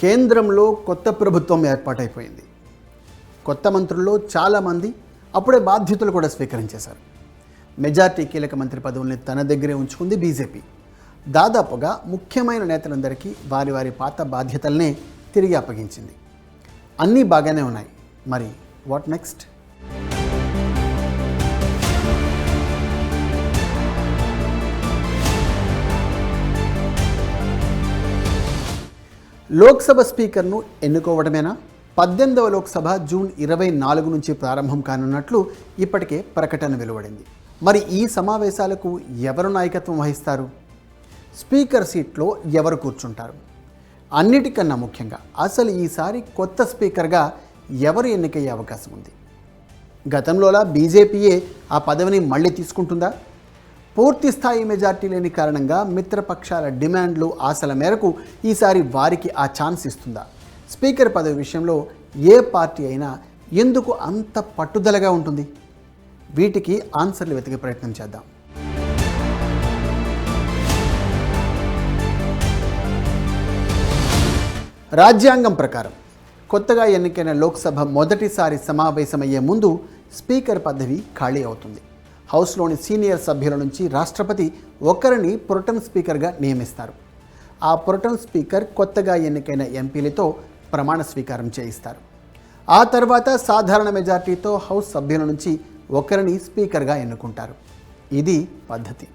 కేంద్రంలో కొత్త ప్రభుత్వం ఏర్పాటైపోయింది. కొత్త మంత్రుల్లో చాలామంది అప్పుడే బాధ్యతలు కూడా స్వీకరించేశారు. మెజార్టీ కీలక మంత్రి పదవుల్ని తన దగ్గరే ఉంచుకుంది బీజేపీ. దాదాపుగా ముఖ్యమైన నేతలందరికీ వారి వారి పాత బాధ్యతల్నే తిరిగి అప్పగించింది. అన్నీ బాగానే ఉన్నాయి. మరి వాట్ నెక్స్ట్ లోక్సభ స్పీకర్ను ఎన్నుకోవడమేనా? పద్దెనిమిదవ లోక్సభ జూన్ ఇరవై నాలుగు నుంచి ప్రారంభం కానున్నట్లు ఇప్పటికే ప్రకటన వెలువడింది. మరి ఈ సమావేశాలకు ఎవరు నాయకత్వం వహిస్తారు? స్పీకర్ సీట్లో ఎవరు కూర్చుంటారు? అన్నిటికన్నా ముఖ్యంగా అసలు ఈసారి కొత్త స్పీకర్గా ఎవరు ఎన్నికయ్యే అవకాశం ఉంది? గతంలోలా బీజేపీయే ఆ పదవిని మళ్ళీ తీసుకుంటుందా? పూర్తి స్థాయి మెజార్టీ లేని కారణంగా మిత్రపక్షాల డిమాండ్లు ఆశల మేరకు ఈసారి వారికి ఆ ఛాన్స్ ఇస్తుందా? స్పీకర్ పదవి విషయంలో ఏ పార్టీ అయినా ఎందుకు అంత పట్టుదలగా ఉంటుంది? వీటికి ఆన్సర్లు వెతికే ప్రయత్నం చేద్దాం. రాజ్యాంగం ప్రకారం కొత్తగా ఎన్నికైన లోక్సభ మొదటిసారి సమావేశమయ్యే ముందు స్పీకర్ పదవి ఖాళీ అవుతుంది. హౌస్లోని సీనియర్ సభ్యుల నుంచి రాష్ట్రపతి ఒకరిని ప్రొటన్ స్పీకర్గా నియమిస్తారు. ఆ ప్రొటన్ స్పీకర్ కొత్తగా ఎన్నికైన ఎంపీలతో ప్రమాణ స్వీకారం చేయిస్తారు. ఆ తర్వాత సాధారణ మెజార్టీతో హౌస్ సభ్యుల నుంచి ఒకరిని స్పీకర్గా ఎన్నుకుంటారు. ఇది పద్ధతి.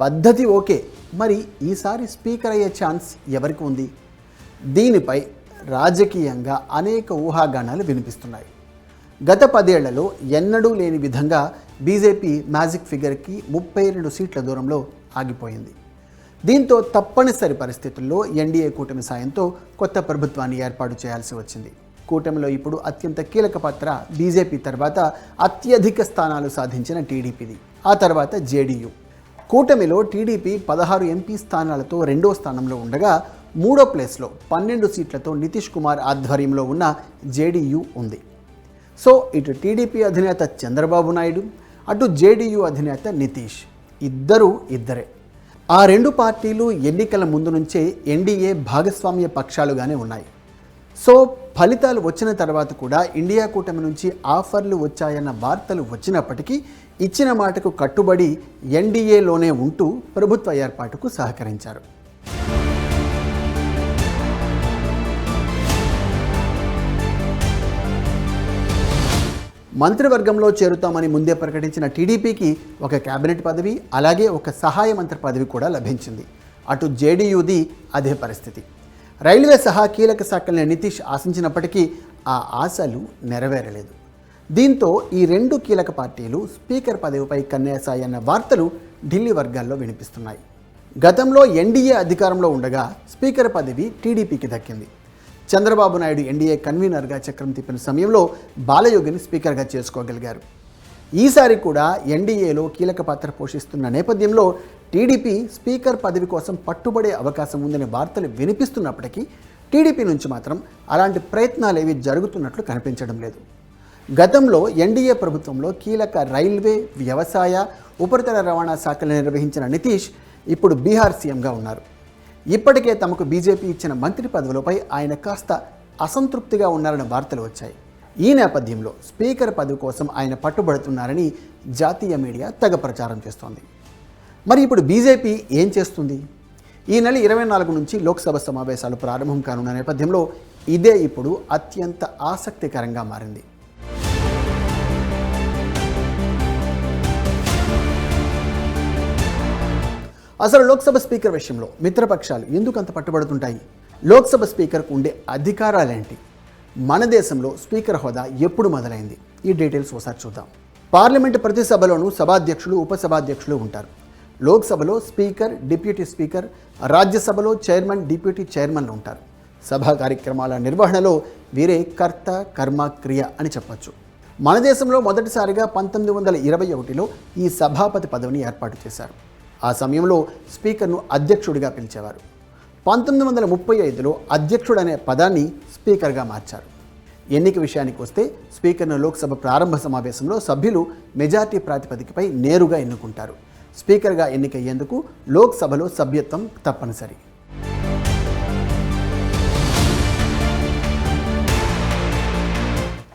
పద్ధతి ఓకే మరి ఈసారి స్పీకర్ అయ్యే ఛాన్స్ ఎవరికి ఉంది? దీనిపై రాజకీయంగా అనేక ఊహాగానాలు వినిపిస్తున్నాయి. గత పదేళ్ళలో ఎన్నడూ లేని విధంగా బీజేపీ మ్యాజిక్ ఫిగర్కి ముప్పై రెండు సీట్ల దూరంలో ఆగిపోయింది. దీంతో తప్పనిసరి పరిస్థితుల్లో ఎన్డీఏ కూటమి సాయంతో కొత్త ప్రభుత్వాన్ని ఏర్పాటు చేయాల్సి వచ్చింది. కూటమిలో ఇప్పుడు అత్యంత కీలక పాత్ర బీజేపీ తర్వాత అత్యధిక స్థానాలు సాధించిన టీడీపీది ఆ తర్వాత జేడీయూ. కూటమిలో టీడీపీ పదహారు ఎంపీ స్థానాలతో రెండో స్థానంలో ఉండగా మూడో ప్లేస్లో పన్నెండు సీట్లతో నితీష్ కుమార్ ఆధ్వర్యంలో ఉన్న జేడీయూ ఉంది. సో ఇటు టీడీపీ అధినేత చంద్రబాబు నాయుడు అటు జేడీయూ అధినేత నితీష్. ఇద్దరు ఇద్దరే. ఆ రెండు పార్టీలు ఎన్నికల ముందు నుంచే ఎన్డీఏ భాగస్వామ్య పక్షాలుగానే ఉన్నాయి. సో ఫలితాలు వచ్చిన తర్వాత కూడా ఇండియా కూటమి నుంచి ఆఫర్లు వచ్చాయన్న వార్తలు వచ్చినప్పటికీ ఇచ్చిన మాటకు కట్టుబడి ఎన్డీఏలోనే ఉంటూ ప్రభుత్వ ఏర్పాటుకు సహకరించారు. మంత్రివర్గంలో చేరుతామని ముందే ప్రకటించిన టీడీపీకి ఒక కేబినెట్ పదవి అలాగే ఒక సహాయ మంత్రి పదవి కూడా లభించింది. అటు జేడీయూది అదే పరిస్థితి. రైల్వే సహా కీలక శాఖల్ని నితీష్ ఆశించినప్పటికీ ఆ ఆశలు నెరవేరలేదు. దీంతో ఈ రెండు కీలక పార్టీలు స్పీకర్ పదవిపై కన్నేశాయన్న వార్తలు ఢిల్లీ వర్గాల్లో వినిపిస్తున్నాయి. గతంలో ఎన్డీఏ అధికారంలో ఉండగా స్పీకర్ పదవి టీడీపీకి దక్కింది. చంద్రబాబు నాయుడు ఎన్డీఏ కన్వీనర్గా చక్రం తిప్పిన సమయంలో బాలయోగిని స్పీకర్గా చేసుకోగలిగారు. ఈసారి కూడా ఎన్డీఏలో కీలక పాత్ర పోషిస్తున్న నేపథ్యంలో టీడీపీ స్పీకర్ పదవి కోసం పట్టుబడే అవకాశం ఉందనే వార్తలు వినిపిస్తున్నప్పటికీ టీడీపీ నుంచి మాత్రం అలాంటి ప్రయత్నాలు ఏవి జరుగుతున్నట్లు కనిపించడం లేదు. గతంలో ఎన్డీఏ ప్రభుత్వంలో కీలక రైల్వే వ్యవసాయ ఉపరితల రవాణా శాఖలు నిర్వహించిన నితీష్ ఇప్పుడు బీహార్ సీఎంగా ఉన్నారు. ఇప్పటికే తమకు బీజేపీ ఇచ్చిన మంత్రి పదవులపై ఆయన కాస్త అసంతృప్తిగా ఉన్నారన్న వార్తలు వచ్చాయి. ఈ నేపథ్యంలో స్పీకర్ పదవి కోసం ఆయన పట్టుబడుతున్నారని జాతీయ మీడియా తెగ ప్రచారం చేస్తోంది. మరి ఇప్పుడు బీజేపీ ఏం చేస్తుంది? ఈ నెల ఇరవై నాలుగు నుంచి లోక్సభ సమావేశాలు ప్రారంభం కానున్న నేపథ్యంలో ఇదే ఇప్పుడు అత్యంత ఆసక్తికరంగా మారింది. అసలు లోక్సభ స్పీకర్ విషయంలో మిత్రపక్షాలు ఎందుకు అంత పట్టుబడుతుంటాయి? లోక్సభ స్పీకర్కు ఉండే అధికారాలేంటి? మన దేశంలో స్పీకర్ హోదా ఎప్పుడు మొదలైంది? ఈ డీటెయిల్స్ ఒకసారి చూద్దాం. పార్లమెంటు ప్రతి సభలోనూ సభాధ్యక్షులు ఉపసభాధ్యక్షులు ఉంటారు. లోక్సభలో స్పీకర్ డిప్యూటీ స్పీకర్ రాజ్యసభలో చైర్మన్ డిప్యూటీ చైర్మన్లు ఉంటారు. సభా కార్యక్రమాల నిర్వహణలో వీరే కర్త కర్మ క్రియ అని చెప్పచ్చు. మన దేశంలో మొదటిసారిగా పంతొమ్మిది వందల ఇరవై ఒకటిలో ఈ సభాపతి పదవిని ఏర్పాటు చేశారు. ఆ సమయంలో స్పీకర్ను అధ్యక్షుడిగా పిలిచేవారు. పంతొమ్మిది వందల ముప్పై ఐదులో అధ్యక్షుడనే పదాన్ని స్పీకర్గా మార్చారు. ఎన్నిక విషయానికి వస్తే స్పీకర్ను లోక్సభ ప్రారంభ సమావేశంలో సభ్యులు మెజార్టీ ప్రాతిపదికపై నేరుగా ఎన్నుకుంటారు. స్పీకర్గా ఎన్నికయ్యేందుకు లోక్సభలో సభ్యత్వం తప్పనిసరి.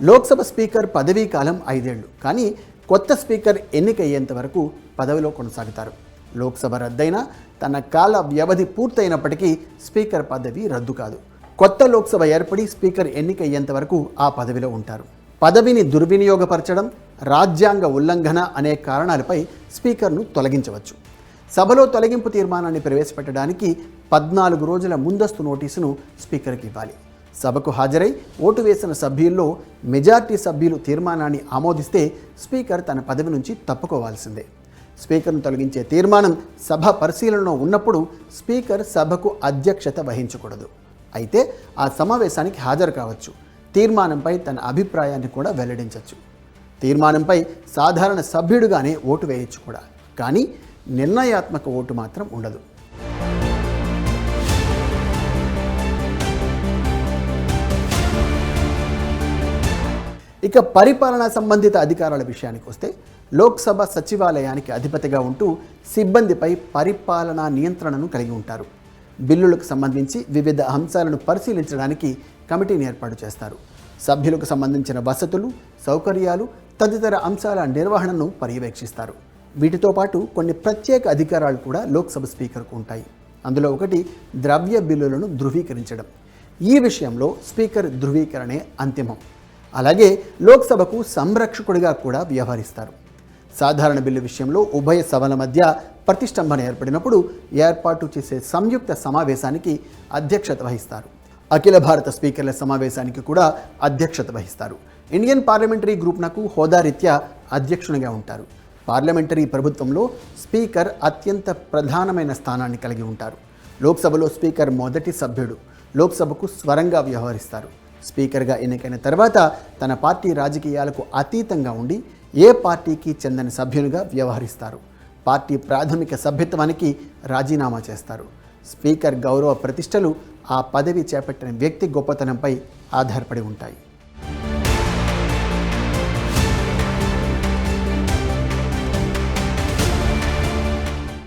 లోక్సభ స్పీకర్ పదవీ కాలం ఐదేళ్ళు. కానీ కొత్త స్పీకర్ ఎన్నికయ్యేంత వరకు పదవిలో కొనసాగుతారు. లోక్సభ రద్దయినా తన కాల వ్యవధి పూర్తయినప్పటికీ స్పీకర్ పదవి రద్దు కాదు. కొత్త లోక్సభ ఏర్పడి స్పీకర్ ఎన్నికయ్యేంత వరకు ఆ పదవిలో ఉంటారు. పదవిని దుర్వినియోగపరచడం రాజ్యాంగ ఉల్లంఘన అనే కారణాలపై స్పీకర్ను తొలగించవచ్చు. సభలో తొలగింపు తీర్మానాన్ని ప్రవేశపెట్టడానికి పద్నాలుగు రోజుల ముందస్తు నోటీసును స్పీకర్కి ఇవ్వాలి. సభకు హాజరై ఓటు వేసిన సభ్యుల్లో మెజార్టీ సభ్యులు తీర్మానాన్ని ఆమోదిస్తే స్పీకర్ తన పదవి నుంచి తప్పుకోవాల్సిందే. స్పీకర్ను తొలగించే తీర్మానం సభ పరిశీలనలో ఉన్నప్పుడు స్పీకర్ సభకు అధ్యక్షత వహించకూడదు. అయితే ఆ సమావేశానికి హాజరు కావచ్చు. తీర్మానంపై తన అభిప్రాయాన్ని కూడా వెల్లడించవచ్చు తీర్మానంపై సాధారణ సభ్యుడుగానే ఓటు వేయొచ్చు కూడా. కానీ నిర్ణయాత్మక ఓటు మాత్రం ఉండదు. ఇక పరిపాలనా సంబంధిత అధికారాల విషయానికి వస్తే లోక్సభ సచివాలయానికి అధిపతిగా ఉంటూ సిబ్బందిపై పరిపాలనా నియంత్రణను కలిగి ఉంటారు. బిల్లులకు సంబంధించి వివిధ అంశాలను పరిశీలించడానికి కమిటీని ఏర్పాటు చేస్తారు. సభ్యులకు సంబంధించిన వసతులు సౌకర్యాలు తదితర అంశాల నిర్వహణను పర్యవేక్షిస్తారు. వీటితో పాటు కొన్ని ప్రత్యేక అధికారాలు కూడా లోక్సభ స్పీకర్కు ఉంటాయి. అందులో ఒకటి ద్రవ్య బిల్లులను ధృవీకరించడం. ఈ విషయంలో స్పీకర్ ధృవీకరణే అంతిమం. అలాగే లోక్సభకు సంరక్షకుడిగా కూడా వ్యవహరిస్తారు. సాధారణ బిల్లు విషయంలో ఉభయ సభల మధ్య ప్రతిష్టంభన ఏర్పడినప్పుడు ఏర్పాటు చేసే సంయుక్త సమావేశానికి అధ్యక్షత వహిస్తారు. అఖిల భారత స్పీకర్ల సమావేశానికి కూడా అధ్యక్షత వహిస్తారు. ఇండియన్ పార్లమెంటరీ గ్రూప్నకు హోదారీత్యా అధ్యక్షునిగా ఉంటారు. పార్లమెంటరీ ప్రభుత్వంలో స్పీకర్ అత్యంత ప్రధానమైన స్థానాన్ని కలిగి ఉంటారు. లోక్సభలో స్పీకర్ మొదటి సభ్యుడు లోక్సభకు స్వరంగా వ్యవహరిస్తారు. స్పీకర్గా ఎన్నికైన తర్వాత తన పార్టీ రాజకీయాలకు అతీతంగా ఉండి ఏ పార్టీకి చెందని సభ్యునిగా వ్యవహరిస్తారు? పార్టీ ప్రాథమిక సభ్యత్వానికి రాజీనామా చేస్తారు. స్పీకర్ గౌరవ ప్రతిష్టలు ఆ పదవి చేపట్టిన వ్యక్తి గొప్పతనంపై ఆధారపడి ఉంటాయి.